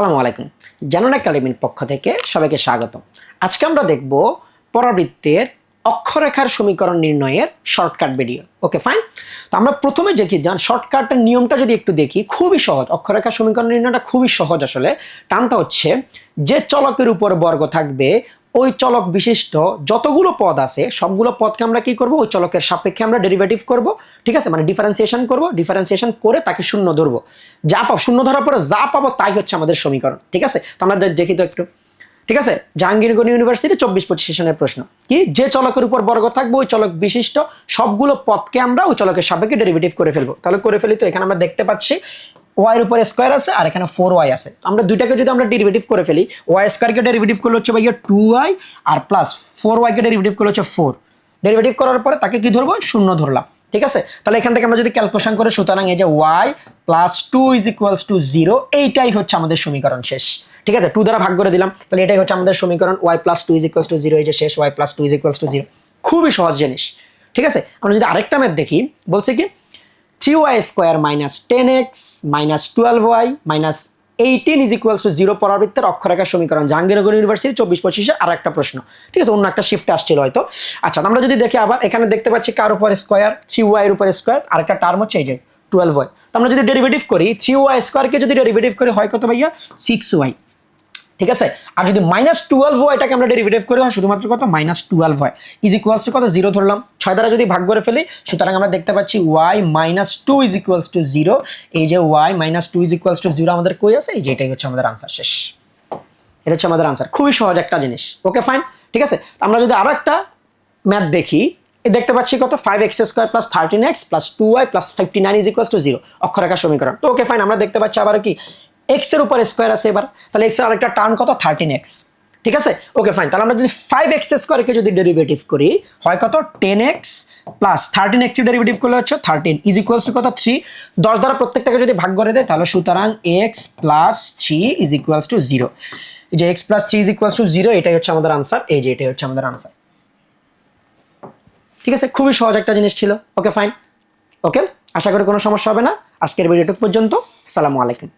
আসসালামু আলাইকুম। জানান একাডেমির পক্ষ থেকে সবাইকে স্বাগত আজকে আমরা দেখব পরাবৃত্তের অক্ষরেখার সমীকরণ নির্ণয়ের শর্টকাট ভিডিও। ওকে, ফাইন? তো আমরা প্রথমে দেখি যান শর্টকাটের নিয়মটা যদি একটু দেখি, খুবই সহজ। অক্ষরেখার সমীকরণ নির্ণয়টা খুবই সহজ আসলে। টানটা হচ্ছে, যে চলকের উপর বর্গ থাকবে ওই চলক বিশিষ্ট যতগুলো পদ আছে, সবগুলো পদকে আমরা কি করব? ওই চলকের সাপেক্ষে আমরা ডেরিভেটিভ করব, ঠিক আছে? মানে ডিফারেন্সিয়েশন করব ডিফারেন্সিয়েশন করে তাকে শূন্য ধরবো। যা পাবো, শূন্য ধরার পরে যা পাবো তাই হচ্ছে আমাদের সমীকরণ, ঠিক আছে? তো আমরা দেখি তো একটু। ঠিক আছে? জাহাঙ্গীরগঞ্জ ইউনিভার্সিটি চব্বিশ পঁচিশ সেশনের প্রশ্ন। কি? যে চলকের উপর বর্গ থাকবে, ওই চলক বিশিষ্ট সবগুলো পদকে আমরা ওই চলকের সাপেক্ষে ডেরিভেটিভ করে ফেলব। তাহলে করে ফেলি তো, এখানে আমরা দেখতে পাচ্ছি ওয়াই এর উপর স্কোয়ার আছে আর এখানে ফোর ওয়াই আছে। আমরা দুইটাকে যদি আমরা ডেরিভেটিভ করে ফেলি ওয়াই স্কোয়ার স্কোয়ারকে ডেরিভেটিভ করলে হচ্ছে ভাইয়া টু ওয়াই আর প্লাস ফোর ওয়াই ওয়াইকে ডেরিভেটিভ করলে হচ্ছে ফোর ডেরিভেটিভ করার পরে তাকে কি ধরবো? শূন্য ধরলাম। ঠিক আছে? তাহলে এখান থেকে আমরা যদি ক্যালকুলেশন করে, সুতরাং এই যে Y plus two is equals to zero এইটাই হচ্ছে আমাদের সমীকরণ শেষ। ঠিক আছে? টু দ্বারা ভাগ করে দিলাম, তাহলে এটাই হচ্ছে আমাদের সমীকরণ Y plus two is equals to zero এই যে শেষ Y plus two is equals to zero খুবই সহজ জিনিস। ঠিক আছে? আমরা যদি আরেকটা ম্যাথ দেখি, বলছে কি? Three square minus ten X minus twelve Y minus eighteen is equals to zero পরাবৃত্তের অক্ষরেখার সমীকরণ, জাহাঙ্গীরনগর ইউনিভার্সিটি চব্বিশ পঁচিশে আর একটা প্রশ্ন। ঠিক আছে, অন্য একটা শিফটে আসছিল হয়তো। আচ্ছা আমরা যদি দেখি আবার, এখানে দেখতে পাচ্ছি কার উপর স্কোয়ার? থ্রি ওয়াই এর উপর স্কোয়ার। আর একটা টার্ম হচ্ছে এই যে টুয়েলভ ওয়াই। তো আমরা যদি ডেরিভেটিভ করি থ্রি ওয়াই স্কোয়ারকে যদি ডেরিভেটিভ করি, হয় কত ভাইয়া? Six Y. ঠিক আছে? আর যদি মাইনাস টুয়েলভ হয়, এটাকে আমরা ডেরিভেটিভ করি হয় শুধুমাত্র কত? মাইনাস টুয়েলভ হয়। ইজ ইকুয়ালস টু কত? জিরো ধরলাম। ছয় দ্বারা যদি ভাগ করে ফেলি, সুতরাং আমরা দেখতে পাচ্ছি Y minus two is equals to zero এই যে Y minus two is equals to zero আমাদের কই আছে? এই যে এটাই হচ্ছে আমাদের আনসার শেষ। এটা হচ্ছে আমাদের আনসার খুবই সহজ একটা জিনিস। ওকে ফাইন ঠিক আছে? আমরা যদি আরও একটা ম্যাথ দেখি দেখতে পাচ্ছি কত? Five X square plus thirteen X plus two Y plus fifty nine is equals to zero অক্ষরেখা সমীকরণ। তো ওকে ফাইন আমরা দেখতে পাচ্ছি আবার কি? এক্সের উপর স্কোয়ার আছে এবার, তাহলে এক্সের আরেকটা টার্ম কত? থার্টিন এক্স ঠিক আছে? ওকে ফাইন তাহলে আমরা যদি ফাইভ এক্স স্কোয়ারকে যদি ডেরিভেটিভ করি, হয় কত? Ten X plus thirteen X derivative করলে হচ্ছে থার্টিন ইজ ইকুয়ালস টু কত? থ্রি দশ দ্বারা প্রত্যেকটাকে যদি ভাগ করে দেয়, তাহলে সুতরাং X plus three is equals to zero যে X plus three is equals to zero এটাই হচ্ছে আমাদের আনসার এই যে এটাই হচ্ছে আমাদের আনসার ঠিক আছে? খুবই সহজ একটা জিনিস ছিল। ওকে ফাইন ওকে আশা করি কোনো সমস্যা হবে না। আজকের ভিডিওটুক পর্যন্ত। সালামু আলাইকুম।